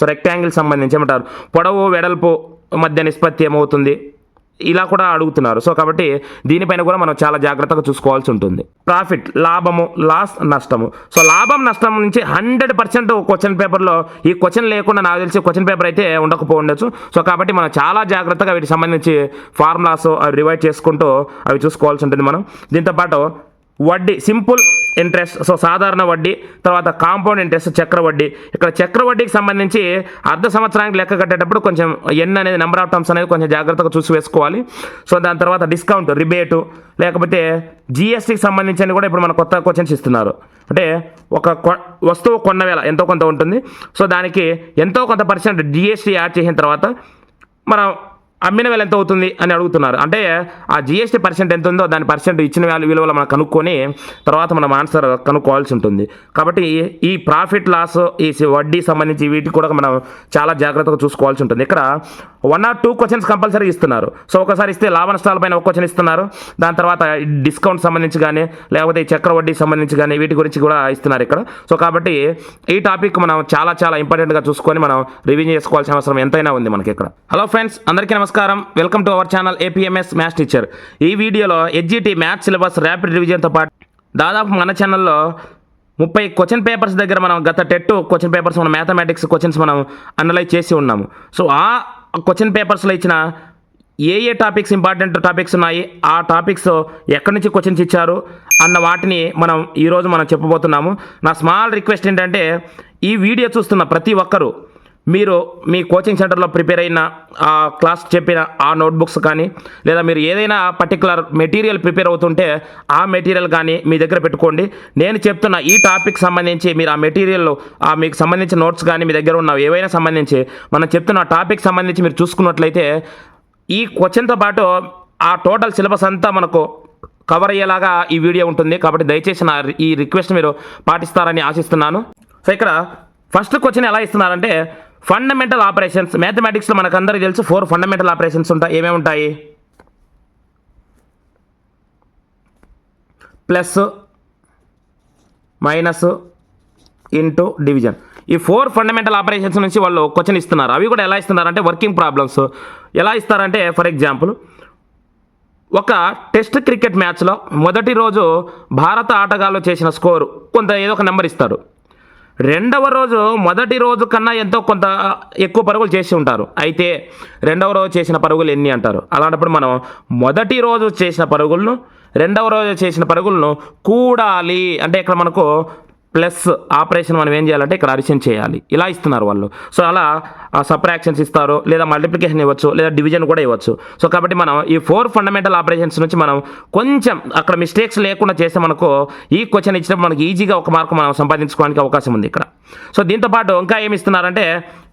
So rectangle సంబంధించి ఏమంటారు? పొడవు వెడల్పు మధ్య నిష్పత్తి ఏమవుతుంది? ఇలా కూడా అడుగుతున్నారు. సో కాబట్టి దీనిపైన కూడా మనం చాలా జాగ్రత్తగా చూసుకోవాల్సి ఉంటుంది. ప్రాఫిట్ లాభము లాస్ నష్టము. సో లాభం నష్టం నుంచి హండ్రెడ్ పర్సెంట్ క్వశ్చన్ పేపర్లో ఈ క్వశ్చన్ లేకుండా నాకు తెలిసి క్వశ్చన్ పేపర్ అయితే ఉండకపోవచ్చు సో కాబట్టి మనం చాలా జాగ్రత్తగా వీటికి సంబంధించి ఫార్ములాస్ అవి రివైడ్ చేసుకుంటూ అవి చూసుకోవాల్సి ఉంటుంది మనం. దీంతోపాటు వడ్డీ సింపుల్ ఇంట్రెస్ట్ సో సాధారణ వడ్డీ తర్వాత కాంపౌండ్ ఇంట్రెస్ట్ చక్రవడ్డీ ఇక్కడ చక్రవడ్డీకి సంబంధించి అర్ధ సంవత్సరానికి లెక్క కట్టేటప్పుడు కొంచెం ఎన్ అనేది నెంబర్ ఆఫ్ టర్మ్స్ అనేది కొంచెం జాగ్రత్తగా చూసి వేసుకోవాలి. సో దాని తర్వాత డిస్కౌంట్ రిబేటు లేకపోతే జిఎస్టీకి సంబంధించి కూడా ఇప్పుడు మన కొత్త క్వశ్చన్స్ ఇస్తున్నారు. అంటే ఒక కొ- వస్తువు కొన్న వేళ ఎంతో కొంత ఉంటుంది. సో దానికి ఎంతో కొంత పర్సెంట్ జిఎస్టీ యాడ్ చేసిన తర్వాత మనం అమ్మిన వేలు ఎంత అవుతుంది అని అడుగుతున్నారు. అంటే ఆ జిఎస్టీ పర్సెంట్ ఎంత ఉందో దాని పర్సెంట్ ఇచ్చిన వాల్యూ విలువలో మనం కనుక్కొని తర్వాత మనం ఆన్సర్ కనుక్కోవాల్సి ఉంటుంది. కాబట్టి ఈ ప్రాఫిట్ లాస్ ఈ వడ్డీ సంబంధించి వీటికి కూడా మనం చాలా జాగ్రత్తగా చూసుకోవాల్సి ఉంటుంది. ఇక్కడ one or two questions compulsory ఇస్తున్నారు. సో ఒకసారి ఇస్తే లాభ నష్టాలపైన ఒక క్వశ్చన్ ఇస్తున్నారు. దాని తర్వాత డిస్కౌంట్ సంబంధించి కానీ లేకపోతే ఈ చక్ర వడ్డీ సంబంధించి కానీ వీటి గురించి కూడా ఇస్తున్నారు ఇక్కడ. సో కాబట్టి ఈ టాపిక్ మనం చాలా చాలా ఇంపార్టెంట్గా చూసుకొని మనం రివ్యూ చేసుకోవాల్సిన అవసరం ఎంతైనా ఉంది మనకి ఇక్కడ. హలో ఫ్రెండ్స్ అందరికీ నమస్కారం. Welcome to our channel APMS maths teacher ఈ వీడియోలో హెచ్జిటి మ్యాథ్స్ సిలబస్ ర్యాపిడ్ రివిజన్తో పాటు దాదాపు మన ఛానల్లో ముప్పై క్వశ్చన్ పేపర్స్ దగ్గర మనం గత టెట్ క్వశ్చన్ పేపర్స్ మన మ్యాథమెటిక్స్ క్వశ్చన్స్ మనం అనలైజ్ చేసి ఉన్నాము. సో ఆ క్వశ్చన్ పేపర్స్లో ఇచ్చిన ఏ ఏ టాపిక్స్ ఇంపార్టెంట్ టాపిక్స్ ఉన్నాయి ఆ టాపిక్స్ ఎక్కడి నుంచి క్వశ్చన్స్ ఇచ్చారు అన్న వాటిని మనం ఈరోజు మనం చెప్పబోతున్నాము. నా స్మాల్ రిక్వెస్ట్ ఏంటంటే ఈ వీడియో చూస్తున్న ప్రతి ఒక్కరూ మీరు మీ కోచింగ్ సెంటర్లో ప్రిపేర్ అయిన ఆ క్లాస్ చెప్పిన ఆ నోట్బుక్స్ కానీ లేదా మీరు ఏదైనా పర్టికులర్ మెటీరియల్ ప్రిపేర్ అవుతుంటే ఆ మెటీరియల్ కానీ మీ దగ్గర పెట్టుకోండి. నేను చెప్తున్న ఈ టాపిక్ సంబంధించి మీరు ఆ మెటీరియల్ ఆ మీకు సంబంధించిన నోట్స్ కానీ మీ దగ్గర ఉన్న ఏవైనా సంబంధించి మనం చెప్తున్న టాపిక్ సంబంధించి మీరు చూసుకున్నట్లయితే ఈ క్వశ్చన్తో పాటు ఆ టోటల్ సిలబస్ అంతా మనకు కవర్ అయ్యేలాగా ఈ వీడియో ఉంటుంది. కాబట్టి దయచేసి నా ఈ రిక్వెస్ట్ మీరు పాటిస్తారని ఆశిస్తున్నాను. సో ఇక్కడ ఫస్ట్ క్వశ్చన్ ఎలా ఇస్తున్నారంటే ఫండమెంటల్ ఆపరేషన్స్ మ్యాథమెటిక్స్లో మనకు అందరికీ తెలుసు ఫోర్ ఫండమెంటల్ ఆపరేషన్స్ ఉంటాయి. ఏమేమి ఉంటాయి? ప్లస్ మైనస్ ఇంటూ డివిజన్ ఈ ఫోర్ ఫండమెంటల్ ఆపరేషన్స్ నుంచి వాళ్ళు క్వశ్చన్ ఇస్తున్నారు. అవి కూడా ఎలా ఇస్తున్నారంటే వర్కింగ్ ప్రాబ్లమ్స్ ఎలా ఇస్తారంటే ఫర్ ఎగ్జాంపుల్ ఒక టెస్ట్ క్రికెట్ మ్యాచ్లో మొదటి రోజు భారత ఆటగాళ్ళు చేసిన స్కోరు కొంత ఏదో ఒక నెంబర్ ఇస్తారు రెండవ రోజు మొదటి రోజు కన్నా ఎంతో కొంత ఎక్కువ పరుగులు చేసి ఉంటారు. అయితే రెండవ రోజు చేసిన పరుగులు ఎన్ని అంటారు? అలాంటప్పుడు మనం మొదటి రోజు చేసిన పరుగులను రెండవ రోజు చేసిన పరుగులను కూడాలి. అంటే ఇక్కడ మనకు ప్లస్ ఆపరేషన్ మనం ఏం చేయాలంటే ఇక్కడ అడిషన్ చేయాలి. ఇలా ఇస్తున్నారు వాళ్ళు. సో అలా సప్రాక్షన్స్ ఇస్తారు లేదా మల్టిప్లికేషన్ ఇవ్వచ్చు లేదా డివిజన్ కూడా ఇవ్వచ్చు. సో కాబట్టి మనం ఈ ఫోర్ ఫండమెంటల్ ఆపరేషన్స్ నుంచి మనం కొంచెం అక్కడ మిస్టేక్స్ లేకుండా చేస్తే మనకు ఈ క్వశ్చన్ ఇచ్చినప్పుడు మనకి ఈజీగా ఒక మార్క్ మనం సంపాదించుకోవడానికి అవకాశం ఉంది ఇక్కడ. సో దీంతో పాటు ఇంకా ఏమి ఇస్తున్నారంటే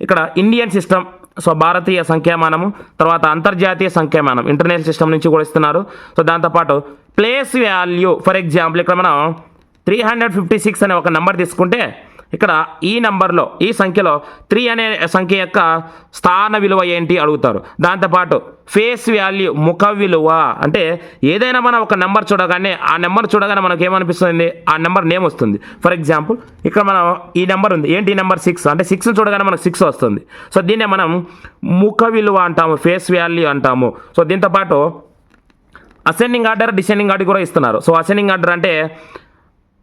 ఇక్కడ ఇండియన్ సిస్టమ్ సో భారతీయ సంఖ్యామానము తర్వాత అంతర్జాతీయ సంఖ్యామానం ఇంటర్నేషనల్ సిస్టమ్ నుంచి కూడా ఇస్తున్నారు. సో దాంతోపాటు ప్లేస్ వాల్యూ ఫర్ ఎగ్జాంపుల్ ఇక్కడ మనం త్రీ హండ్రెడ్ ఫిఫ్టీ సిక్స్ అనే ఒక నెంబర్ తీసుకుంటే ఇక్కడ ఈ నెంబర్లో ఈ సంఖ్యలో త్రీ అనే సంఖ్య యొక్క స్థాన విలువ ఏంటి అడుగుతారు. దాంతోపాటు ఫేస్ వాల్యూ ముఖ విలువ. అంటే ఏదైనా మనం ఒక నెంబర్ చూడగానే ఆ నెంబర్ చూడగానే మనకు ఏమనిపిస్తుంది? ఆ నెంబర్ నేమ్ వస్తుంది. ఫర్ ఎగ్జాంపుల్ ఇక్కడ మనం ఈ నెంబర్ ఉంది. ఏంటి నెంబర్ సిక్స్? అంటే సిక్స్ చూడగానే మనకు సిక్స్ వస్తుంది. సో దీన్నే మనం ముఖ విలువ అంటాము ఫేస్ వాల్యూ అంటాము. సో దీంతోపాటు అసెండింగ్ ఆర్డర్ డిసెండింగ్ ఆర్డర్ కూడా ఇస్తున్నారు. సో అసెండింగ్ ఆర్డర్ అంటే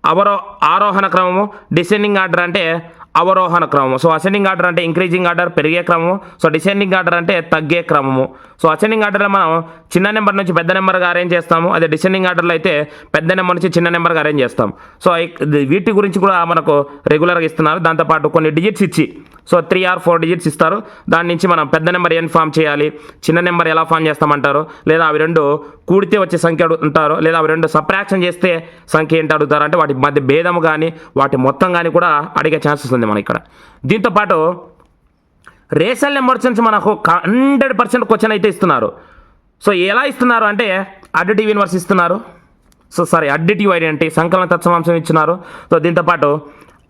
అవరో ఆరోహణ క్రమము డిసెండింగ్ ఆర్డర్ అంటే అవరోహణ క్రమము. సో అసెండింగ్ ఆర్డర్ అంటే ఇంక్రీజింగ్ ఆర్డర్ పెరిగే క్రమము. సో డిసెండింగ్ ఆర్డర్ అంటే తగ్గే క్రమము. సో అసెండింగ్ ఆర్డర్లో మనం చిన్న నెంబర్ నుంచి పెద్ద నెంబర్గా అరేంజ్ చేస్తాము. అదే డిసెండింగ్ ఆర్డర్లో అయితే పెద్ద నెంబర్ నుంచి చిన్న నెంబర్గా అరేంజ్ చేస్తాం. సో వీటి గురించి కూడా మనకు రెగ్యులర్గా ఇస్తున్నారు. దాంతోపాటు కొన్ని డిజిట్స్ ఇచ్చి so three or four digits ఇస్తారు. దాని నుంచి మనం పెద్ద నెంబర్ ఏం ఫామ్ చేయాలి. చిన్న నెంబర్ ఎలా ఫామ్ చేస్తామంటారు? లేదా అవి రెండు కూడితే వచ్చే సంఖ్య అడుగుతుంటారు లేదా అవి రెండు సప్రాక్షన్ చేస్తే సంఖ్య ఏంటి అడుగుతారు? అంటే వాటి మధ్య భేదము కానీ వాటి మొత్తం కానీ కూడా అడిగే ఛాన్సెస్ ఉంది మన ఇక్కడ. దీంతోపాటు రేషనల్ నెంబర్స్ నుంచి మనకు హండ్రెడ్ పర్సెంట్ క్వశ్చన్ అయితే ఇస్తున్నారు. సో ఎలా ఇస్తున్నారు అంటే అడ్డిటివ్ యూనివర్స్ ఇస్తున్నారు. సో సారీ అడ్డిటివ్ ఐడెంటిటీ సంకలన తత్సవాంశం ఇచ్చినారు. సో దీంతోపాటు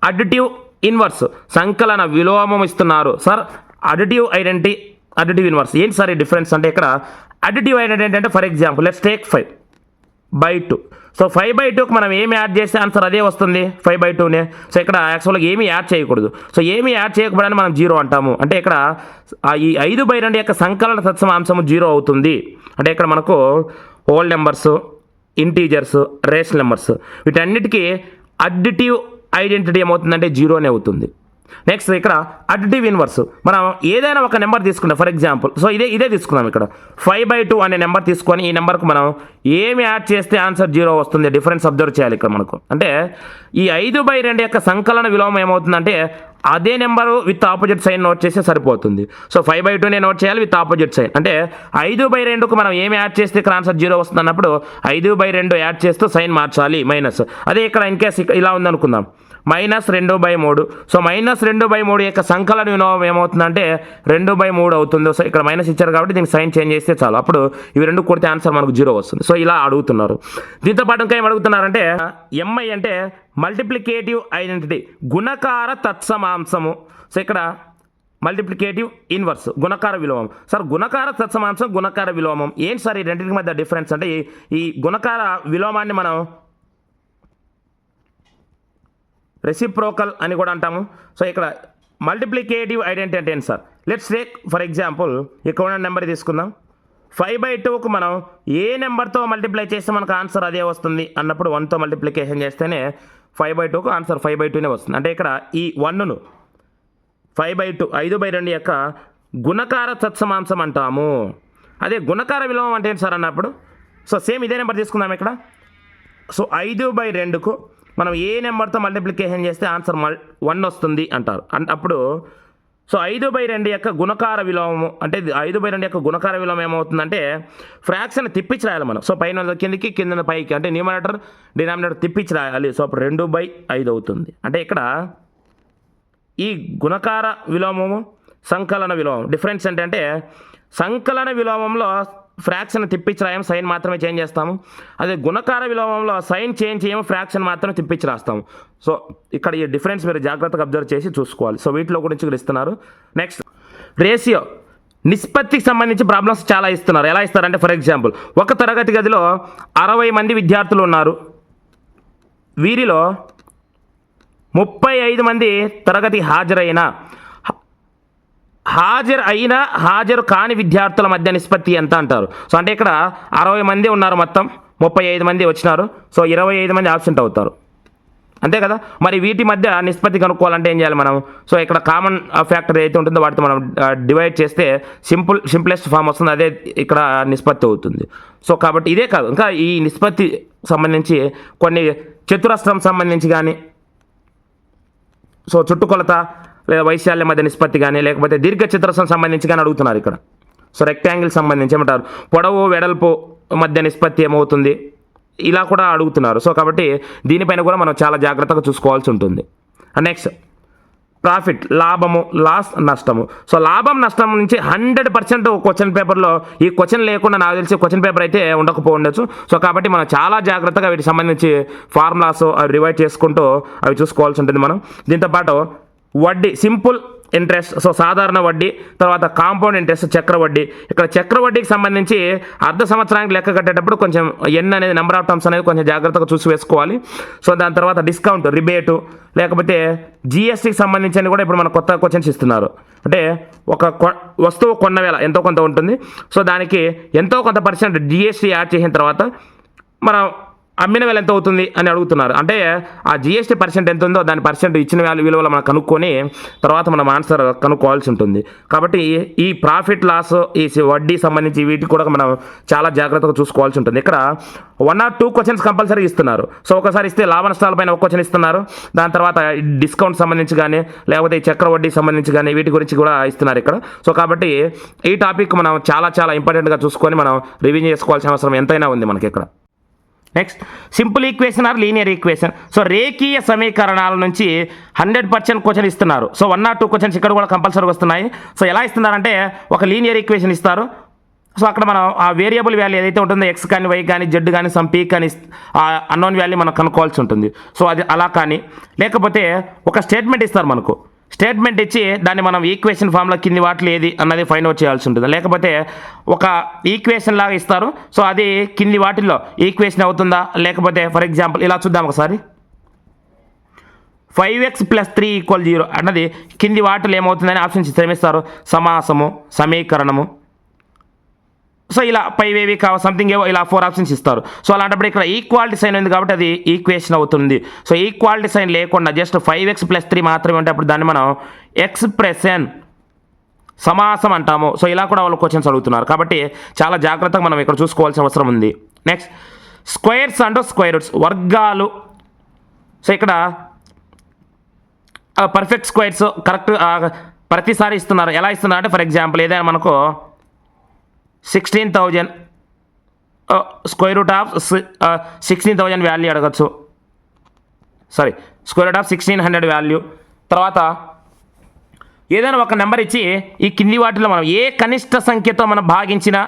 అడ్డిటివ్ ఇన్వర్స్ సంకలన విలోమం ఇస్తున్నారు. Sir additive identity additive inverse ఏంటి సార్ ఈ డిఫరెన్స్ అంటే ఇక్కడ అడిటివ్ ఐడెంటిటీ అంటే for example let's take five. By two so five by టూకి మనం ఏమి యాడ్ చేస్తే ఆన్సర్ అదే వస్తుంది? ఫైవ్ బై టూనే సో ఇక్కడ యాక్చువల్గా ఏమీ యాడ్ చేయకూడదు. సో ఏమీ యాడ్ చేయకపోవడానికి మనం జీరో అంటాము. అంటే ఇక్కడ ఈ ఐదు బై రెండు యొక్క సంకలన తత్సమాంశము జీరో అవుతుంది. అంటే ఇక్కడ మనకు whole numbers integers rational numbers వీటన్నిటికీ అడ్డిటివ్ ఐడెంటిటీ ఏమవుతుందంటే జీరోనే అవుతుంది. నెక్స్ట్ ఇక్కడ అడ్డిటివ్ ఇన్వర్స్ మనం ఏదైనా ఒక నెంబర్ తీసుకుంటాం ఫర్ ఎగ్జాంపుల్ సో ఇదే ఇదే తీసుకుందాం ఇక్కడ. ఫైవ్ బై టూ అనే నెంబర్ తీసుకొని ఈ నెంబర్కు మనం ఏమి యాడ్ చేస్తే ఆన్సర్ జీరో వస్తుంది డిఫరెన్స్ అబ్జర్వ్ చేయాలి ఇక్కడ మనకు. అంటే ఈ ఐదు బై రెండు యొక్క సంకలన విలోమం ఏమవుతుందంటే అదే number with opposite sign note చేస్తే సరిపోతుంది. సో ఫైవ్ బై టూనే నోట్ చేయాలి విత్ ఆపోజిట్ సైన్ అంటే ఐదు బై రెండుకు మనం ఏమి యాడ్ చేస్తే ఇక్కడ ఆన్సర్ జీరో వస్తుంది అన్నప్పుడు ఐదు బై రెండు యాడ్ చేస్తూ సైన్ మార్చాలి మైనస్ అదే ఇక్కడ ఇన్ కేస్ ఇలా ఉందనుకుందాం. మైనస్ రెండు బై మూడు. సో మైనస్ రెండు బై మూడు యొక్క సంకలన విలోమం ఏమవుతుందంటే రెండు బై మూడు అవుతుంది. సో ఇక్కడ మైనస్ ఇచ్చారు కాబట్టి దీనికి సైన్ చేంజ్ చేస్తే చాలు. అప్పుడు ఇవి రెండు కొడితే ఆన్సర్ మనకు జీరో వస్తుంది. సో ఇలా అడుగుతున్నారు. దీంతో పాటు ఇంకా ఏం అడుగుతున్నారంటే ఎంఐ అంటే మల్టిప్లికేటివ్ ఐడెంటిటీ గుణకార తత్సమాంసము సో ఇక్కడ మల్టిప్లికేటివ్ ఇన్వర్స్ గుణకార విలోమం. సార్ గుణకార తత్సమాంసం గుణకార విలోమం. ఏంటి సార్ ఈ రెండింటి మధ్య డిఫరెన్స్ అంటే ఈ గుణకార విలోమాన్ని మనం రెసిప్రోకల్ అని కూడా అంటాము. సో ఇక్కడ మల్టిప్లికేటివ్ ఐడెంటిటీ అంటే ఏంటి sir? Let's take for example ఇక్కడ ఉన్న నెంబర్ తీసుకుందాం. ఫైవ్ బై టూకు మనం ఏ నెంబర్తో మల్టిప్లై చేస్తే మనకు ఆన్సర్ అదే వస్తుంది అన్నప్పుడు వన్తో మల్టిప్లికేషన్ చేస్తేనే ఫైవ్ బై టూకు ఆన్సర్ ఫైవ్ బై టూనే వస్తుంది. అంటే ఇక్కడ ఈ వన్ను ఫైవ్ బై టూ ఐదు బై రెండు యొక్క గుణకార తత్సమాంసం అంటాము. అదే గుణకార విలోమం అంటే ఏంటి సార్ అన్నప్పుడు? సో సేమ్ ఇదే నెంబర్ తీసుకుందాం ఇక్కడ. సో ఐదు బై రెండుకు మనం ఏ నెంబర్తో మల్టిప్లికేషన్ చేస్తే ఆన్సర్ మల్ వన్ వస్తుంది అంటారు. అంటే అప్పుడు సో ఐదు బై రెండు యొక్క గుణకార విలోమము అంటే ఐదు బై రెండు యొక్క గుణకార విలోమం ఏమవుతుందంటే ఫ్రాక్షన్ తిప్పించి రాయాలి మనం. సో పైన కిందకి కింద పైకి అంటే న్యూమరేటర్ డినామినేటర్ తిప్పించి రాయాలి. సో అప్పుడు రెండు బై ఐదు అవుతుంది. అంటే ఇక్కడ ఈ గుణకార విలోమము సంకలన విలోమం డిఫరెన్స్ ఏంటంటే సంకలన విలోమంలో ఫ్రాక్షన్ తిప్పించి రాయం సైన్ మాత్రమే చేంజ్ చేస్తాము. అదే గుణకార విలోమంలో సైన్ చేంజ్ చేయము ఫ్రాక్షన్ మాత్రమే తిప్పించి రాస్తాము. సో ఇక్కడ ఈ డిఫరెన్స్ మీరు జాగ్రత్తగా అబ్జర్వ్ చేసి చూసుకోవాలి. సో వీటిలో గురించి కూడా ఇస్తున్నారు. నెక్స్ట్ రేషియో నిష్పత్తికి సంబంధించి ప్రాబ్లమ్స్ చాలా ఇస్తున్నారు. ఎలా ఇస్తారంటే ఫర్ ఎగ్జాంపుల్ ఒక తరగతి గదిలో అరవై మంది విద్యార్థులు ఉన్నారు. వీరిలో ముప్పై ఐదు మంది తరగతి హాజరైన. హాజరు అయిన హాజరు కాని విద్యార్థుల మధ్య నిష్పత్తి ఎంత అంటారు? సో అంటే ఇక్కడ అరవై మంది ఉన్నారు మొత్తం ముప్పై ఐదు మంది వచ్చినారు. సో ఇరవై ఐదు మంది ఆబ్సెంట్ అవుతారు. అంతే కదా? మరి వీటి మధ్య నిష్పత్తి కనుక్కోవాలంటే ఏం చేయాలి మనం? సో ఇక్కడ కామన్ ఫ్యాక్టర్ ఏదైతే ఉంటుందో వాటితో మనం డివైడ్ చేస్తే సింపుల్ సింప్లెస్ట్ ఫామ్ వస్తుంది. అదే ఇక్కడ నిష్పత్తి అవుతుంది. సో కాబట్టి ఇదే కాదు. ఇంకా ఈ నిష్పత్తి సంబంధించి కొన్ని చతురస్రం సంబంధించి కానీ సో చుట్టుకొలత లేదా వైశాల్యం మధ్య నిష్పత్తి కానీ లేకపోతే దీర్ఘ చతురస్రం సంబంధించి కానీ అడుగుతున్నారు ఇక్కడ. సో రెక్టాంగిల్ సంబంధించి ఏమంటారు? పొడవు వెడల్పు మధ్య నిష్పత్తి ఏమవుతుంది? ఇలా కూడా అడుగుతున్నారు. సో కాబట్టి దీనిపైన కూడా మనం చాలా జాగ్రత్తగా చూసుకోవాల్సి ఉంటుంది. నెక్స్ట్ ప్రాఫిట్ లాభము లాస్ నష్టము. సో లాభం నష్టం నుంచి హండ్రెడ్ పర్సెంట్ క్వశ్చన్ పేపర్లో ఈ క్వశ్చన్ లేకుండా నాకు తెలిసి క్వశ్చన్ పేపర్ అయితే ఉండకపోవచ్చు సో కాబట్టి మనం చాలా జాగ్రత్తగా వీటికి సంబంధించి ఫార్ములాస్ అవి రివైజ్ చేసుకుంటూ అవి చూసుకోవాల్సి ఉంటుంది మనం. దీంతోపాటు వడ్డీ సింపుల్ ఇంట్రెస్ట్. సో సాధారణ వడ్డీ తర్వాత కాంపౌండ్ ఇంట్రెస్ట్ చక్ర వడ్డీ. ఇక్కడ చక్ర వడ్డీకి సంబంధించి అర్ధ సంవత్సరానికి లెక్క కట్టేటప్పుడు కొంచెం ఎన్ అనేది నెంబర్ ఆఫ్ టర్మ్స్ అనేది కొంచెం జాగ్రత్తగా చూసి వేసుకోవాలి. సో దాని తర్వాత డిస్కౌంట్ రిబేటు లేకపోతే జిఎస్టీకి సంబంధించి కూడా ఇప్పుడు మన కొత్త క్వశ్చన్స్ ఇస్తున్నారు. అంటే ఒక కొ- వస్తువు కొన్న వేళ ఎంతో కొంత ఉంటుంది. సో దానికి ఎంతో కొంత పర్సెంట్ జిఎస్టీ యాడ్ చేసిన తర్వాత మనం అమ్మిన వేల ఎంత అవుతుంది అని అడుగుతున్నారు. అంటే ఆ జిఎస్టీ పర్సెంట్ ఎంత ఉందో దాని పర్సెంట్ ఇచ్చిన వాల్యూ విలువలో మనం కనుక్కొని తర్వాత మనం ఆన్సర్ కనుక్కోవాల్సి ఉంటుంది. కాబట్టి ఈ ప్రాఫిట్ లాస్ ఈ వడ్డీ సంబంధించి వీటికి కూడా మనం చాలా జాగ్రత్తగా చూసుకోవాల్సి ఉంటుంది. ఇక్కడ one or two questions compulsory ఇస్తున్నారు. సో ఒకసారి ఇస్తే లాభ నష్టాల పైన ఒక క్వశ్చన్ ఇస్తున్నారు. దాని తర్వాత డిస్కౌంట్ సంబంధించి కానీ లేకపోతే ఈ చక్ర వడ్డీ సంబంధించి కానీ వీటి గురించి కూడా ఇస్తున్నారు ఇక్కడ. సో కాబట్టి ఈ టాపిక్ మనం చాలా చాలా ఇంపార్టెంట్గా చూసుకొని మనం రివ్యూ చేసుకోవాల్సిన అవసరం ఎంతైనా ఉంది మనకి ఇక్కడ. Next simple equation or linear equation so రేఖీయ సమీకరణాల నుంచి హండ్రెడ్ పర్సెంట్ క్వశ్చన్ ఇస్తున్నారు. So one or two questions ఇక్కడ కూడా కంపల్సరీ వస్తున్నాయి. సో ఎలా ఇస్తున్నారంటే ఒక లీనియర్ ఈక్వేషన్ ఇస్తారు. సో అక్కడ మనం ఆ వేరియబుల్ వాల్యూ ఏదైతే ఉంటుందో ఎక్స్ కానీ వై కానీ జెడ్ కానీ సమ్ పీ కానీ ఆ అన్నోన్ వాల్యూ మనం కనుక్కోవాల్సి ఉంటుంది. సో అది అలా కానీ. లేకపోతే ఒక స్టేట్మెంట్ ఇస్తారు మనకు. స్టేట్మెంట్ ఇచ్చి దాన్ని మనం ఈక్వేషన్ ఫామ్లో కింది వాటిలో ఏది అన్నది ఫైండ్ అవుట్ చేయాల్సి ఉంటుంది. లేకపోతే ఒక ఈక్వేషన్ లాగా ఇస్తారు. సో అది కింది వాటిల్లో ఈక్వేషన్ అవుతుందా? లేకపోతే ఫర్ ఎగ్జాంపుల్ ఇలా చూద్దాం ఒకసారి. Five x plus three equal zero అన్నది కింది వాటిలో ఏమవుతుందని ఆప్షన్స్ ఇస్తారు. సమాసము సమీకరణము. సో ఇలా పైవేవి కావ సంథింగ్ ఏవో ఇలా ఫోర్ ఆప్షన్స్ ఇస్తారు. సో అలాంటప్పుడు ఇక్కడ ఈక్వాలిటీ సైన్ ఉంది కాబట్టి అది ఈక్వేషన్ అవుతుంది. సో ఈక్వాలిటీ సైన్ లేకుండా just five x plus three మాత్రమే ఉంటే అప్పుడు దాన్ని మనం ఎక్స్ప్రెషన్ సమాసం అంటాము. సో ఇలా కూడా వాళ్ళు క్వశ్చన్స్ అడుగుతున్నారు. కాబట్టి చాలా జాగ్రత్తగా మనం ఇక్కడ చూసుకోవాల్సిన అవసరం ఉంది. Next squares and square roots వర్గాలు. సో ఇక్కడ పర్ఫెక్ట్ స్క్వేర్స్ కరెక్ట్ ప్రతిసారి ఇస్తున్నారు. ఎలా ఇస్తున్నారు అంటే ఫర్ ఎగ్జాంపుల్ ఏదైనా మనకు sixteen thousand square root of sixteen thousand value అడగచ్చు. Sorry square root of sixteen hundred value తర్వాత ఏదైనా ఒక నెంబర్ ఇచ్చి ఈ కింది వాటిలో మనం ఏ కనిష్ట సంఖ్యతో మనం భాగించిన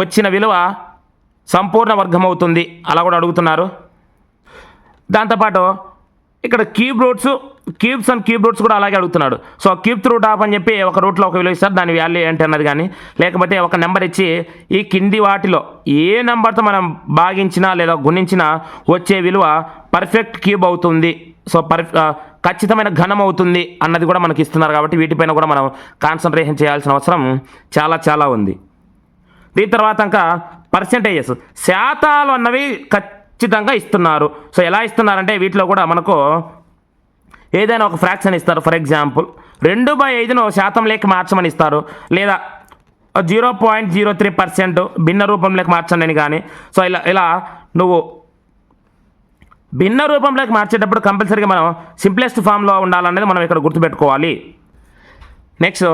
వచ్చిన విలువ సంపూర్ణ వర్గం అవుతుంది అలా కూడా అడుగుతున్నారు. దాంతోపాటు ఇక్కడ cube roots cubes and cube roots కూడా అలాగే అడుగుతున్నాడు. సో క్యూబ్ రూట్ ఆఫ్ అని చెప్పి ఒక రూట్లో ఒక విలువ ఇస్తారు. దాని వాల్యూ ఏంటి అన్నది కానీ లేకపోతే ఒక నెంబర్ ఇచ్చి ఈ కింది వాటిలో ఏ నెంబర్తో మనం భాగించినా లేదా గుణించినా వచ్చే విలువ పర్ఫెక్ట్ క్యూబ్ అవుతుంది. సో పర్ ఖచ్చితమైన ఘనం అవుతుంది అన్నది కూడా మనకి ఇస్తున్నారు కాబట్టి వీటిపైన కూడా మనం కాన్సన్ట్రేషన్ చేయాల్సిన అవసరం చాలా చాలా ఉంది. దీని తర్వాత ఇంకా పర్సెంటేజెస్ శాతాలు అన్నవి ఖచ్చితంగా ఇస్తున్నారు. సో ఎలా ఇస్తున్నారంటే వీటిలో కూడా మనకు ఏదైనా ఒక ఫ్రాక్షన్ ఇస్తారు ఫర్ ఎగ్జాంపుల్ రెండు బై ఐదును శాతం లేక మార్చమని ఇస్తారు. లేదా zero point zero three percent భిన్న రూపంలోకి మార్చండి అని కానీ. సో ఇలా ఇలా నువ్వు భిన్న రూపంలోకి మార్చేటప్పుడు కంపల్సరీగా మనం సింప్లెస్ట్ ఫామ్లో ఉండాలనేది మనం ఇక్కడ గుర్తుపెట్టుకోవాలి. Next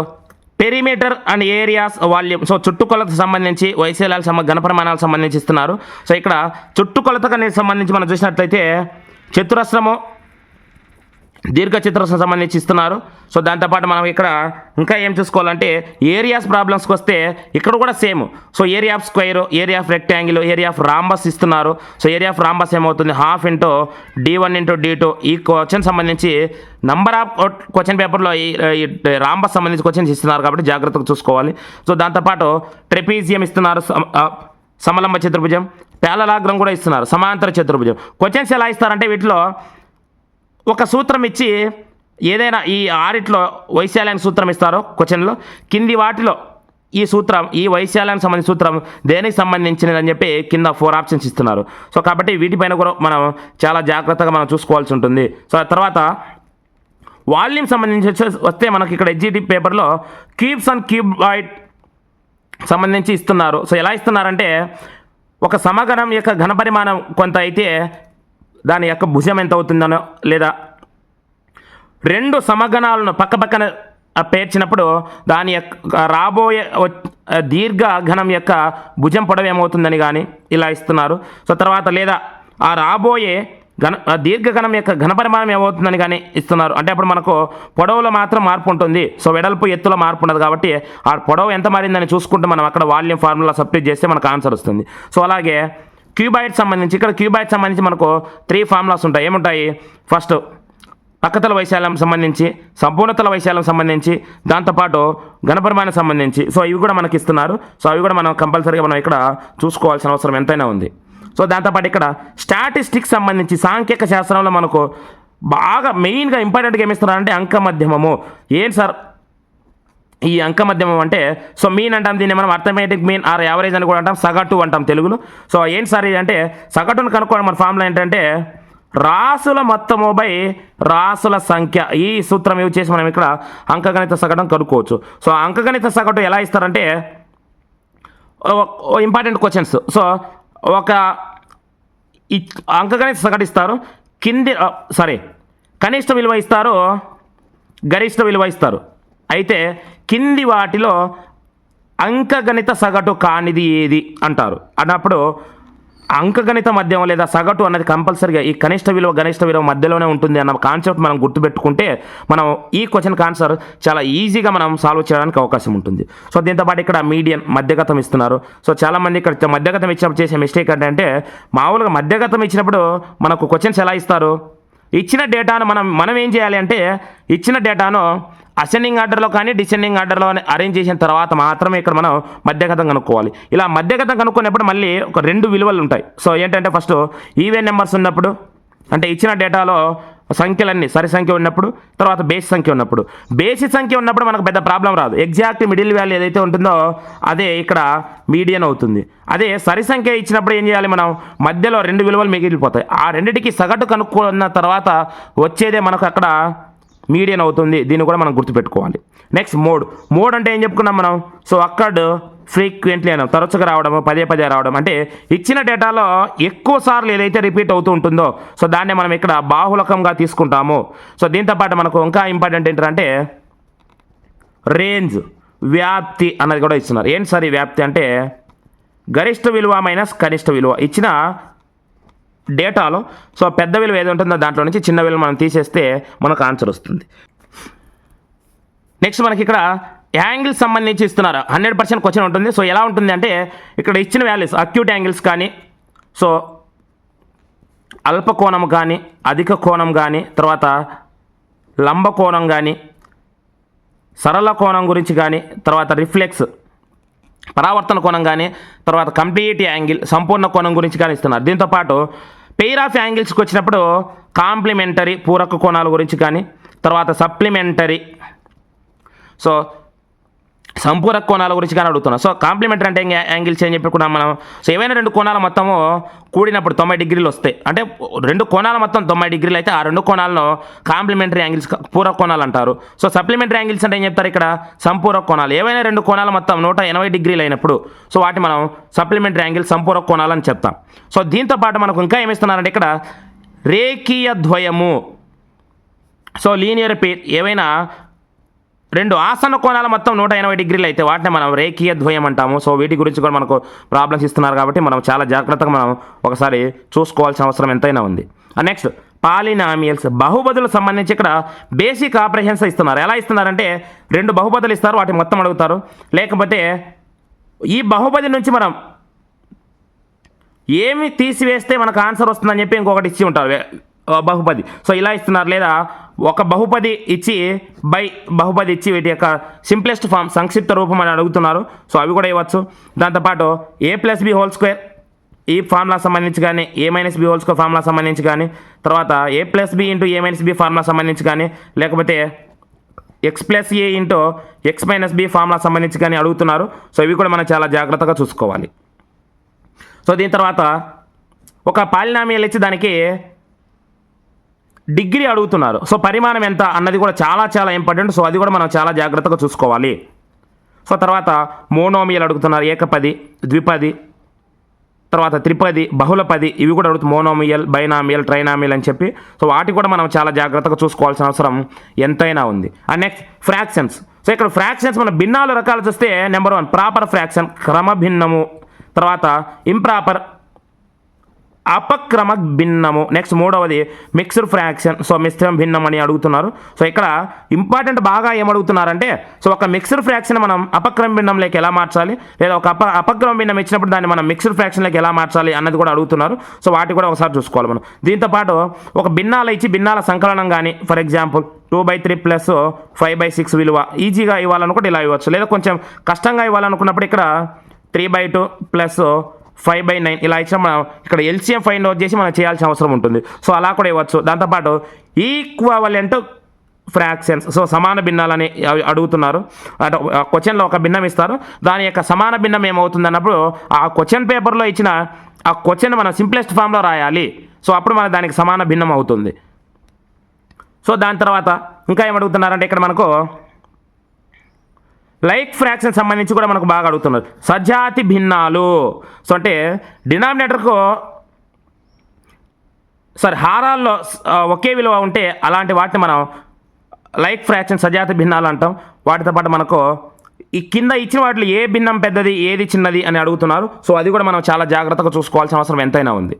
perimeter and areas volume so చుట్టుకొలతకు సంబంధించి వైశాల్యాలకు సంబంధ ఘనప్రమాణాలకు సంబంధించి ఇస్తున్నారు. సో ఇక్కడ చుట్టుకొలతకు అనేది సంబంధించి మనం చూసినట్లయితే చతురస్రము దీర్ఘ చతురస్రం సంబంధించి ఇస్తున్నారు. సో దాంతోపాటు మనం ఇక్కడ ఇంకా ఏం చూసుకోవాలంటే ఏరియాస్ ప్రాబ్లమ్స్కి వస్తే ఇక్కడ కూడా same so area of square area of rectangle area of rhombus ఇస్తున్నారు. సో ఏరియా ఆఫ్ రాంబస్ ఏమవుతుంది? Half into d one into d two ఈ క్వశ్చన్ సంబంధించి నంబర్ ఆఫ్ క్వశ్చన్ పేపర్లో ఈ రాంబస్ సంబంధించి క్వశ్చన్స్ ఇస్తున్నారు కాబట్టి జాగ్రత్తగా చూసుకోవాలి. సో దాంతోపాటు ట్రెపీజియం ఇస్తున్నారు. సమలంబ చతుర్భుజం పేలలాగ్రం కూడా ఇస్తున్నారు. సమాంతర చతుర్భుజం. క్వశ్చన్స్ ఎలా ఇస్తారంటే వీటిలో ఒక సూత్రం ఇచ్చి ఏదైనా ఈ ఆడిట్లో వైశాల్యానికి సూత్రం ఇస్తారో క్వశ్చన్లో కింది వాటిలో ఈ సూత్రం ఈ వైశాల్యానికి సంబంధించిన సూత్రం దేనికి సంబంధించినది అని చెప్పి కింద ఫోర్ ఆప్షన్స్ ఇస్తున్నారు. సో కాబట్టి వీటిపైన కూడా మనం చాలా జాగ్రత్తగా మనం చూసుకోవాల్సి ఉంటుంది. సో ఆ తర్వాత వాల్యూమ్ సంబంధించి వస్తే మనకి ఇక్కడ హెచ్జిటి పేపర్లో క్యూబ్స్ అండ్ క్యూబ్ వైట్ సంబంధించి ఇస్తున్నారు. సో ఎలా ఇస్తున్నారంటే ఒక సమగణం యొక్క ఘనపరిమాణం కొంత అయితే దాని యొక్క భుజం ఎంత అవుతుందనో లేదా రెండు సమగణాలను పక్కపక్కన పేర్చినప్పుడు దాని యొక్క రాబోయే దీర్ఘ ఘనం యొక్క భుజం పొడవు ఏమవుతుందని కానీ ఇలా ఇస్తున్నారు. సో తర్వాత లేదా ఆ రాబోయే ఘన దీర్ఘఘనం యొక్క ఘనపరిమాణం ఏమవుతుందని కానీ ఇస్తున్నారు. అంటే అప్పుడు మనకు పొడవులో మాత్రం మార్పు ఉంటుంది. సో వెడల్పు ఎత్తులో మార్పు ఉండదు కాబట్టి ఆ పొడవు ఎంత మారిందని చూసుకుంటూ మనం అక్కడ వాల్యూమ్ ఫార్ములా సబ్స్టిట్యూట్ చేస్తే మనకు ఆన్సర్ వస్తుంది. సో అలాగే క్యూబాయిడ్ సంబంధించి ఇక్కడ క్యూబైట్ సంబంధించి మనకు త్రీ ఫార్ములాస్ ఉంటాయి. ఏముంటాయి? ఫస్ట్ పక్కతల వైశాల్యం సంబంధించి సంపూర్ణతల వైశాల్యం సంబంధించి దాంతోపాటు ఘనపరిమాణం సంబంధించి. సో ఇవి కూడా మనకి ఇస్తున్నారు. సో అవి కూడా మనం కంపల్సరీగా మనం ఇక్కడ చూసుకోవాల్సిన అవసరం ఎంతైనా ఉంది. సో దాంతోపాటు ఇక్కడ స్టాటిస్టిక్స్ సంబంధించి సాంఖ్యక శాస్త్రంలో మనకు బాగా మెయిన్గా ఇంపార్టెంట్గా ఏమిస్తున్నారంటే అంక మధ్యమము ఏంటి సార్? ఈ అంక మధ్యమం అంటే సో మీన్ అంటాం దీన్ని మనం అర్థమేటిక్ మీన్ ఆర్ యావరేజ్ అని కూడా అంటాం సగటు అంటాం తెలుగులో. సో ఏంటి సార్ ఇది అంటే సగటును కనుక్కోవడం మన ఫామ్లో ఏంటంటే రాసుల మొత్తము బై రాసుల సంఖ్య. ఈ సూత్రం యూజ్ చేసి మనం ఇక్కడ అంకగణిత సగటును కనుక్కోవచ్చు. సో అంకగణిత సగటు ఎలా ఇస్తారంటే ఇంపార్టెంట్ క్వశ్చన్స్ సో ఒక అంకగణిత సగటు ఇస్తారు కింది సారీ కనిష్ట విలువ ఇస్తారు గరిష్ట విలువ ఇస్తారు. అయితే కింది వాటిలో అంకగణిత సగటు కానిది ఏది అంటారు. అన్నప్పుడు అంకగణిత మధ్యం లేదా సగటు అన్నది కంపల్సరీగా ఈ కనిష్ట విలువ గనిష్ట విలువ మధ్యలోనే ఉంటుంది అన్న కాన్సెప్ట్ మనం గుర్తుపెట్టుకుంటే మనం ఈ క్వశ్చన్కి ఆన్సర్ చాలా ఈజీగా మనం సాల్వ్ చేయడానికి అవకాశం ఉంటుంది. సో దీంతోపాటు ఇక్కడ మీడియన్ మధ్యగతం ఇస్తున్నారు. సో చాలామంది ఇక్కడ మధ్యగతం ఇచ్చినప్పుడు చేసే మిస్టేక్ ఏంటంటే మామూలుగా మధ్యగతం ఇచ్చినప్పుడు మనకు క్వశ్చన్స్ ఎలా ఇస్తారు? ఇచ్చిన డేటాను మనం మనం ఏం చేయాలి అంటే ఇచ్చిన డేటాను అసెండింగ్ ఆర్డర్లో కానీ డిసెండింగ్ ఆర్డర్లో అరేంజ్ చేసిన తర్వాత మాత్రమే ఇక్కడ మనం మధ్యగతం కనుక్కోవాలి. ఇలా మధ్యగతం కనుక్కునేప్పుడు మళ్ళీ ఒక రెండు విలువలు ఉంటాయి. సో ఏంటంటే ఫస్ట్ ఈవెన్ నెంబర్స్ ఉన్నప్పుడు అంటే ఇచ్చిన డేటాలో సంఖ్యలన్నీ సరి సంఖ్య ఉన్నప్పుడు తర్వాత బేస్ సంఖ్య ఉన్నప్పుడు. బేసి సంఖ్య ఉన్నప్పుడు మనకు పెద్ద ప్రాబ్లం రాదు. ఎగ్జాక్ట్ మిడిల్ వాల్యూ ఏదైతే ఉంటుందో అదే ఇక్కడ మీడియన్ అవుతుంది. అదే సరి సంఖ్య ఇచ్చినప్పుడు ఏం చేయాలి మనం? మధ్యలో రెండు విలువలు మిగిలిపోతాయి. ఆ రెండింటికి సగటు కనుక్కున్న తర్వాత వచ్చేదే మనకు అక్కడ మీడియన్ అవుతుంది దీన్ని కూడా మనం గుర్తుపెట్టుకోవాలి. Next mode. మోడ్ అంటే ఏం చెప్పుకున్నాం మనం? సో అక్కడ ఫ్రీక్వెంట్లీ అన్నాం. తరచుగా రావడం పదే పదే రావడం. అంటే ఇచ్చిన డేటాలో ఎక్కువ సార్లు ఏదైతే రిపీట్ అవుతూ ఉంటుందో సో దాన్ని మనం ఇక్కడ బాహులకంగా తీసుకుంటాము. సో దీంతో పాటు మనకు ఇంకా ఇంపార్టెంట్ ఏంటంటే రేంజ్ వ్యాప్తి అన్నది కూడా ఇస్తున్నారు. ఏంటి సార్ ఈ వ్యాప్తి అంటే గరిష్ట విలువ మైనస్ కనిష్ట విలువ. ఇచ్చిన డేటాలో. సో పెద్ద విలువ ఏది ఉంటుందో దాంట్లో నుంచి చిన్న విలువ మనం తీసేస్తే మనకు ఆన్సర్ వస్తుంది. నెక్స్ట్ మనకి ఇక్కడ యాంగిల్స్ సంబంధించి ఇస్తున్నారు. హండ్రెడ్ పర్సెంట్ క్వశ్చన్ ఉంటుంది. సో ఎలా ఉంటుంది అంటే ఇక్కడ ఇచ్చిన వాల్యూస్ అక్యూట్ యాంగిల్స్ కానీ సో అల్ప కోణం కానీ అధిక కోణం కానీ తర్వాత లంబ కోణం కానీ సరళ కోణం గురించి కానీ తర్వాత రిఫ్లెక్స్ పరావర్తన కోణం కానీ తర్వాత కంప్లీట్ యాంగిల్ సంపూర్ణ కోణం గురించి కానీ ఇస్తున్నారు. దీంతో పాటు పెయిర్ ఆఫ్ యాంగిల్స్కి వచ్చినప్పుడు కాంప్లిమెంటరీ పూరక కోణాల గురించి కానీ తర్వాత సప్లిమెంటరీ సో సంపూరక కోణాల గురించి కానీ అడుగుతున్నాం. సో కాంప్లిమెంటరీ అంటే యాంగిల్స్ అని చెప్పుకున్నాం మనం సో ఏవైనా రెండు కోణాలు మొత్తము కూడినప్పుడు తొంభై డిగ్రీలు వస్తాయి. అంటే రెండు కోణాలు మొత్తం తొంభై డిగ్రీలు అయితే ఆ రెండు కోణాలను కాంప్లిమెంటరీ యాంగిల్స్ పూరక కోణాలు అంటారు. సో సప్లిమెంటరీ యాంగిల్స్ అంటే ఏం చెప్తారు ఇక్కడ? సంపూరక కోణాలు. ఏవైనా రెండు కోణాలు మొత్తం నూట ఎనభై డిగ్రీలు అయినప్పుడు సో వాటి మనం సప్లిమెంటరీ యాంగిల్ సంపూరక కోణాలు అని చెప్తాం. సో దీంతో పాటు మనకు ఇంకా ఏమిస్తున్నారంటే ఇక్కడ రేఖీయ ద్వయము. సో లీనియర్ పే ఏవైనా రెండు ఆసన కోణాలు మొత్తం నూట ఎనభై డిగ్రీలు అయితే వాటిని మనం రేఖీయ ద్వయం అంటాము. సో వీటి గురించి కూడా మనకు ప్రాబ్లమ్స్ ఇస్తున్నారు కాబట్టి మనం చాలా జాగ్రత్తగా మనం ఒకసారి చూసుకోవాల్సిన అవసరం ఎంతైనా ఉంది. నెక్స్ట్ పాలినామియల్స్ బహుపదులకు సంబంధించి ఇక్కడ బేసిక్ ఆపరేషన్స్ ఇస్తున్నారు. ఎలా ఇస్తున్నారంటే రెండు బహుపదులు ఇస్తారు వాటి మొత్తం అడుగుతారు. లేకపోతే ఈ బహుపది నుంచి మనం ఏమి తీసివేస్తే మనకు ఆన్సర్ వస్తుందని చెప్పి ఇంకొకటి ఇచ్చి ఉంటారు. బహుపది సో ఇలా ఇస్తున్నారు లేదా ఒక బహుపది ఇచ్చి బై బహుపది ఇచ్చి వీటి యొక్క సింప్లెస్ట్ ఫామ్ సంక్షిప్త రూపం అని అడుగుతున్నారు. సో అవి కూడా ఇవ్వచ్చు. దాంతోపాటు a plus b whole square ఈ ఫార్ములా సంబంధించి కానీ a minus b whole square formula సంబంధించి కానీ తర్వాత a plus b into a minus b formula సంబంధించి కానీ లేకపోతే x plus a into x minus b formula సంబంధించి కానీ అడుగుతున్నారు. సో ఇవి కూడా మనం చాలా జాగ్రత్తగా చూసుకోవాలి. సో దీని తర్వాత ఒక పాలినామియల్ ఇచ్చి దానికి డిగ్రీ అడుగుతున్నారు. సో పరిమాణం ఎంత అన్నది కూడా చాలా చాలా ఇంపార్టెంట్. సో అది కూడా మనం చాలా జాగ్రత్తగా చూసుకోవాలి. సో తర్వాత మోనోమియల్ అడుగుతున్నారు. ఏకపది ద్విపది తర్వాత త్రిపది బహుళపది ఇవి కూడా అడుగుతుంది మోనోమియల్ బైనామియల్ ట్రైనామియల్ అని చెప్పి. సో వాటి కూడా మనం చాలా జాగ్రత్తగా చూసుకోవాల్సిన అవసరం ఎంతైనా ఉంది. And next fractions. సో ఇక్కడ ఫ్రాక్షన్స్ మన భిన్నాలు రకాలు చూస్తే నెంబర్ వన్ ప్రాపర్ ఫ్రాక్షన్ క్రమభిన్నము. తర్వాత ఇంప్రాపర్ అపక్రమ భిన్నము నెక్స్ట్ మూడవది మిక్స్డ్ ఫ్రాక్షన్ సో మిశ్రమ భిన్నం అని అడుగుతున్నారు. సో ఇక్కడ ఇంపార్టెంట్ బాగా ఏమడుగుతున్నారంటే సో ఒక మిక్స్డ్ ఫ్రాక్షన్ మనం అపక్రమ భిన్నంలోకి ఎలా మార్చాలి? లేదా ఒక అప అపక్రమ భిన్నం ఇచ్చినప్పుడు దాన్ని మనం మిక్స్డ్ ఫ్రాక్షన్లోకి ఎలా మార్చాలి అన్నది కూడా అడుగుతున్నారు. సో వాటి కూడా ఒకసారి చూసుకోవాలి మనం. దీంతో పాటు ఒక భిన్నాల ఇచ్చి భిన్నాల సంకలనం కానీ for example two by three plus five by six విలువ ఈజీగా ఇవ్వాలనుకుంటే ఇలా ఇవ్వచ్చు. లేదా కొంచెం కష్టంగా ఇవ్వాలనుకున్నప్పుడు ఇక్కడ three by two plus five by nine ఇలా ఇచ్చిన మనం ఇక్కడ ఎల్సిఎం ఫైండ్ అవుట్ చేసి మనం చేయాల్సిన అవసరం ఉంటుంది. సో అలా కూడా ఇవ్వచ్చు. దాంతోపాటు ఈక్వలెంట్ ఫ్రాక్షన్స్ సో సమాన భిన్నాలని అవి అడుగుతున్నారు. అంటే క్వశ్చన్లో ఒక భిన్నం ఇస్తారు. దాని యొక్క సమాన భిన్నం ఏమవుతుంది అన్నప్పుడు ఆ క్వశ్చన్ పేపర్లో ఇచ్చిన ఆ క్వశ్చన్ మనం సింప్లెస్ట్ ఫామ్లో రాయాలి. సో అప్పుడు మన దానికి సమాన భిన్నం అవుతుంది. సో దాని తర్వాత ఇంకా ఏమడుగుతున్నారంటే ఇక్కడ మనకు లైక్ ఫ్రాక్షన్ సంబంధించి కూడా మనకు బాగా అడుగుతున్నారు. సజాతి భిన్నాలు. సో అంటే డినామినేటర్కు సరే హారాల్లో ఒకే విలువ ఉంటే అలాంటి వాటిని మనం లైక్ ఫ్రాక్షన్ సజాతి భిన్నాలు అంటాం. వాటితో పాటు మనకు ఈ కింద ఇచ్చిన వాటిలో ఏ భిన్నం పెద్దది ఏది చిన్నది అని అడుగుతున్నారు. సో అది కూడా మనం చాలా జాగ్రత్తగా చూసుకోవాల్సిన అవసరం ఎంతైనా ఉంది.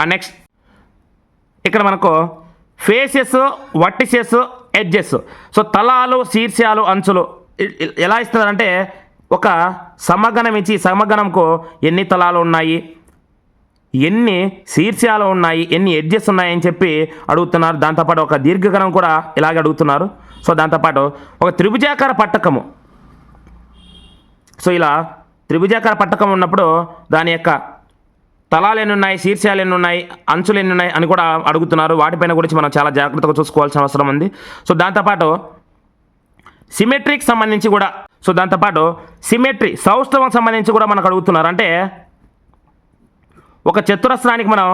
ఆ నెక్స్ట్ ఇక్కడ మనకు ఫేసెస్ వట్టిసెస్ ఎడ్జెస్. సో తలాలు శీర్షాలు అంచులు. ఎలా ఇస్తున్నారంటే ఒక సమగణం ఇచ్చి సమగణంకు ఎన్ని తలాలు ఉన్నాయి ఎన్ని శీర్షాలు ఉన్నాయి ఎన్ని ఎడ్జెస్ ఉన్నాయని చెప్పి అడుగుతున్నారు. దాంతోపాటు ఒక దీర్ఘగణం కూడా ఇలాగే అడుగుతున్నారు. సో దాంతోపాటు ఒక త్రిభుజాకార పట్టకము. సో ఇలా త్రిభుజాకార పట్టకం ఉన్నప్పుడు దాని యొక్క తలాలు ఎన్ని ఉన్నాయి శీర్షాలు ఎన్ని ఉన్నాయి అంచులు ఎన్ని ఉన్నాయి అని కూడా అడుగుతున్నారు. వాటిపైన గురించి మనం చాలా జాగ్రత్తగా చూసుకోవాల్సిన అవసరం ఉంది. సో దాంతోపాటు సిమెట్రీకి సంబంధించి కూడా. సో దాంతోపాటు సిమెట్రీ సౌష్ఠవం సంబంధించి కూడా మనకు అడుగుతున్నారు. అంటే ఒక చతురస్రానికి మనం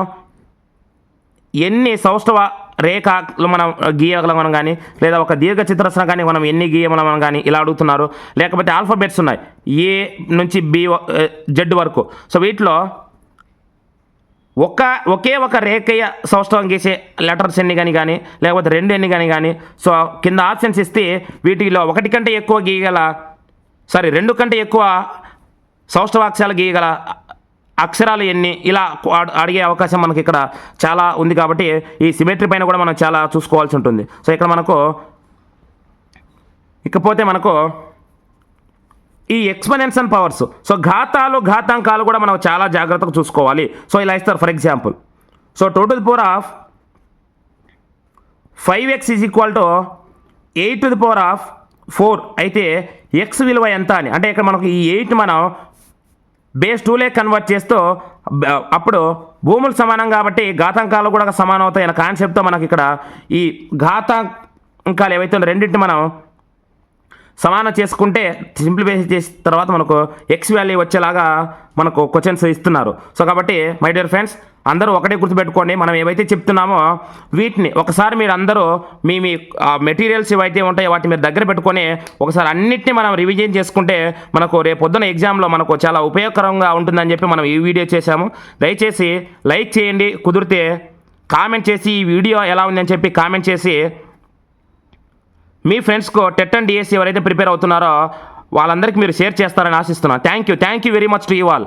ఎన్ని సౌష్ఠవ రేఖలు మనం గీయగలం కానీ లేదా ఒక దీర్ఘ చిత్రస్రం కానీ మనం ఎన్ని గీయగలం కానీ ఇలా అడుగుతున్నారు. లేకపోతే ఆల్ఫాబెట్స్ ఉన్నాయి. ఏ నుంచి బి జెడ్ వరకు. సో వీటిలో ఒక ఒకే ఒక రేఖయ్య సౌష్ఠవం గీసే లెటర్స్ ఎన్ని కానీ కానీ లేకపోతే రెండు ఎన్ని కానీ కానీ సో కింద ఆప్షన్స్ ఇస్తే వీటిలో ఒకటి కంటే ఎక్కువ గీయగల సారీ రెండు కంటే ఎక్కువ సౌష్ఠవాక్షరాలు గీయగల అక్షరాలు ఎన్ని ఇలా అడిగే అవకాశం మనకి ఇక్కడ చాలా ఉంది కాబట్టి ఈ సిమెట్రీ పైన కూడా మనం చాలా చూసుకోవాల్సి ఉంటుంది. సో ఇక్కడ మనకు ఇకపోతే మనకు ఈ ఎక్స్పెనెన్షన్ పవర్స్. సో ఘాతాలు ఘాతాంకాలు కూడా మనం చాలా జాగ్రత్తగా చూసుకోవాలి. సో ఇలా ఇస్తారు for example. So two the power of five x is equal to eight to the power of four. అయితే ఎక్స్ విలువ ఎంత అని? అంటే ఇక్కడ మనకు ఈ ఎయిట్ మనం బేస్ టూలే కన్వర్ట్ చేస్తూ అప్పుడు భూములు సమానం కాబట్టి ఘాతాంకాలు కూడా సమానం అవుతాయి అనే కాన్సెప్ట్తో మనకి ఇక్కడ ఈ ఘాతాంకాలు ఏవైతే రెండింటిని మనం సమానం చేసుకుంటే సింప్లిఫై చేసిన తర్వాత మనకు ఎక్స్ వాల్యూ వచ్చేలాగా మనకు క్వశ్చన్స్ ఇస్తున్నారు. సో కాబట్టి మై డియర్ ఫ్రెండ్స్ అందరూ ఒకటే గుర్తుపెట్టుకోండి. మనం ఏవైతే చెప్తున్నామో వీటిని ఒకసారి మీరు అందరూ మీ మీ మెటీరియల్స్ ఏవైతే ఉంటాయో వాటిని మీరు దగ్గర పెట్టుకొని ఒకసారి అన్నిటిని మనం రివిజన్ చేసుకుంటే మనకు రేపు పొద్దున ఎగ్జామ్లో మనకు చాలా ఉపయోగకరంగా ఉంటుందని చెప్పి మనం ఈ వీడియో చేశాము. దయచేసి లైక్ చేయండి కుదిరితే కామెంట్ చేసి ఈ వీడియో ఎలా ఉందని చెప్పి కామెంట్ చేసి మీ ఫ్రెండ్స్కు టెట్ అండ్ డిఎస్సి ఎవరైతే ప్రిపేర్ అవుతున్నారో వాళ్ళందరికీ మీరు షేర్ చేస్తారని ఆశిస్తున్నాను. Thank you. Thank you very much to you all.